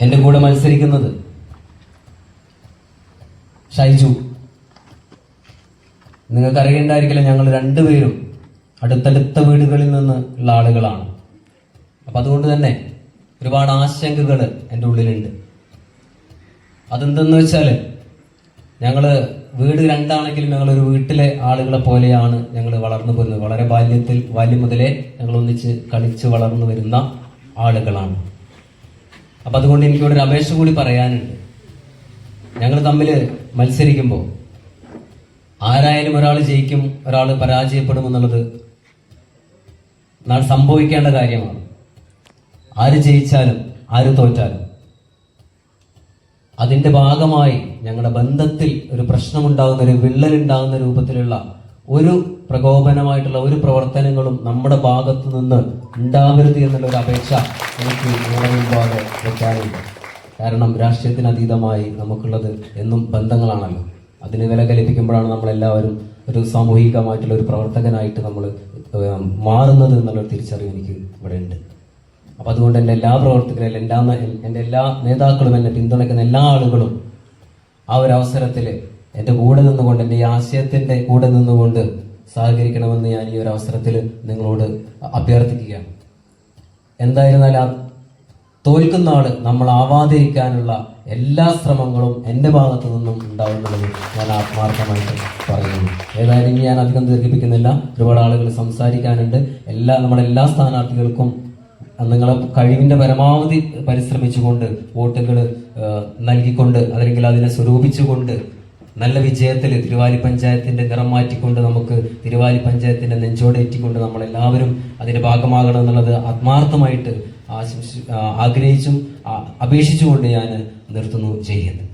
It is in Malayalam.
എന്റെ കൂടെ മത്സരിക്കുന്നത്. ഷൈജു നിങ്ങൾക്ക് അറിയണ്ടായിരിക്കില്ല ഞങ്ങൾ രണ്ടുപേരും അടുത്തടുത്ത വീടുകളിൽ നിന്ന് ഉള്ള ആളുകളാണ്. അപ്പൊ അതുകൊണ്ട് തന്നെ ഒരുപാട് ആശങ്കകൾ എന്റെ ഉള്ളിലുണ്ട്. അതെന്തെന്ന് വെച്ചാൽ ഞങ്ങൾ വീട് രണ്ടാണെങ്കിലും ഞങ്ങൾ ഒരു വീട്ടിലെ ആളുകളെ പോലെയാണ് ഞങ്ങൾ വളർന്നു പോരുന്നത്. വളരെ ബാല്യത്തിൽ ബാല്യം മുതലേ ഞങ്ങൾ ഒന്നിച്ച് കളിച്ച് വളർന്നു വരുന്ന ആളുകളാണ്. അപ്പൊ അതുകൊണ്ട് എനിക്കിവിടെ ഒരു അപേക്ഷ കൂടി പറയാനുണ്ട്. ഞങ്ങൾ തമ്മിൽ മത്സരിക്കുമ്പോൾ ആരായാലും ഒരാൾ ജയിക്കും ഒരാൾ പരാജയപ്പെടും എന്നുള്ളത് നാളെ സംഭവിക്കേണ്ട കാര്യമാണ്. ആര് ജയിച്ചാലും ആര് തോറ്റാലും. അതിന്റെ ഭാഗമായി ഞങ്ങളുടെ ബന്ധത്തിൽ ഒരു പ്രശ്നമുണ്ടാകുന്ന ഒരു വിള്ളലുണ്ടാകുന്ന രൂപത്തിലുള്ള ഒരു പ്രകോപനമായിട്ടുള്ള ഒരു പ്രവർത്തനങ്ങളും നമ്മുടെ ഭാഗത്ത് നിന്ന് ഉണ്ടാവരുത് എന്നുള്ള ഒരു അപേക്ഷ എനിക്ക് നിങ്ങളുടെ മുമ്പാകെ വെക്കാറുണ്ട് കാരണം രാഷ്ട്രീയത്തിന് അതീതമായി നമുക്കുള്ളത് എന്നും ബന്ധങ്ങളാണല്ലോ. അതിന് വില കൽപ്പിക്കുമ്പോഴാണ് നമ്മളെല്ലാവരും ഒരു സാമൂഹികമായിട്ടുള്ള ഒരു പ്രവർത്തകനായിട്ട് നമ്മൾ മാറുന്നത് എന്നുള്ളൊരു തിരിച്ചറിവ് എനിക്ക് ഇവിടെ ഉണ്ട്. അപ്പൊ അതുകൊണ്ട് എന്റെ എല്ലാ പ്രവർത്തകരും എല്ലാ എന്റെ എല്ലാ നേതാക്കളും എന്നെ പിന്തുണയ്ക്കുന്ന എല്ലാ ആളുകളും ആ ഒരു അവസരത്തിൽ എന്റെ കൂടെ നിന്നുകൊണ്ട് എന്റെ ഈ ആശയത്തിന്റെ കൂടെ നിന്നുകൊണ്ട് സഹകരിക്കണമെന്ന് ഞാൻ ഈ ഒരു അവസരത്തിൽ നിങ്ങളോട് അഭ്യർത്ഥിക്കുകയാണ്. എന്തായിരുന്നാലും തോൽക്കുന്ന ആൾ നമ്മൾ ആവാതിരിക്കാനുള്ള എല്ലാ ശ്രമങ്ങളും എന്റെ ഭാഗത്തു നിന്നും ഉണ്ടാവുന്നുള്ളത് ഞാൻ ആത്മാർത്ഥമായിട്ട് പറയുന്നു. ഏതായാലും ഞാൻ അധികം ദീർഘിപ്പിക്കുന്നില്ല. ഒരുപാട് ആളുകൾ സംസാരിക്കാനുണ്ട്. എല്ലാ നമ്മുടെ എല്ലാ സ്ഥാനാർത്ഥികൾക്കും നിങ്ങളെ കഴിവിന്റെ പരമാവധി പരിശ്രമിച്ചുകൊണ്ട് വോട്ടുകൾ നൽകിക്കൊണ്ട് അല്ലെങ്കിൽ അതിനെ സ്വരൂപിച്ചുകൊണ്ട് നല്ല വിജയത്തിൽ തിരുവാലി പഞ്ചായത്തിന്റെ നിറം മാറ്റിക്കൊണ്ട് നമുക്ക് തിരുവാലി പഞ്ചായത്തിന്റെ നെഞ്ചോടേറ്റിക്കൊണ്ട് നമ്മൾ എല്ലാവരും അതിന്റെ ഭാഗമാകണം എന്നുള്ളത് ആത്മാർത്ഥമായിട്ട് ആശംസി ആഗ്രഹിച്ചും അപേക്ഷിച്ചുകൊണ്ട് ഞാൻ നിർത്തുന്നു. ചെയ്യുന്നു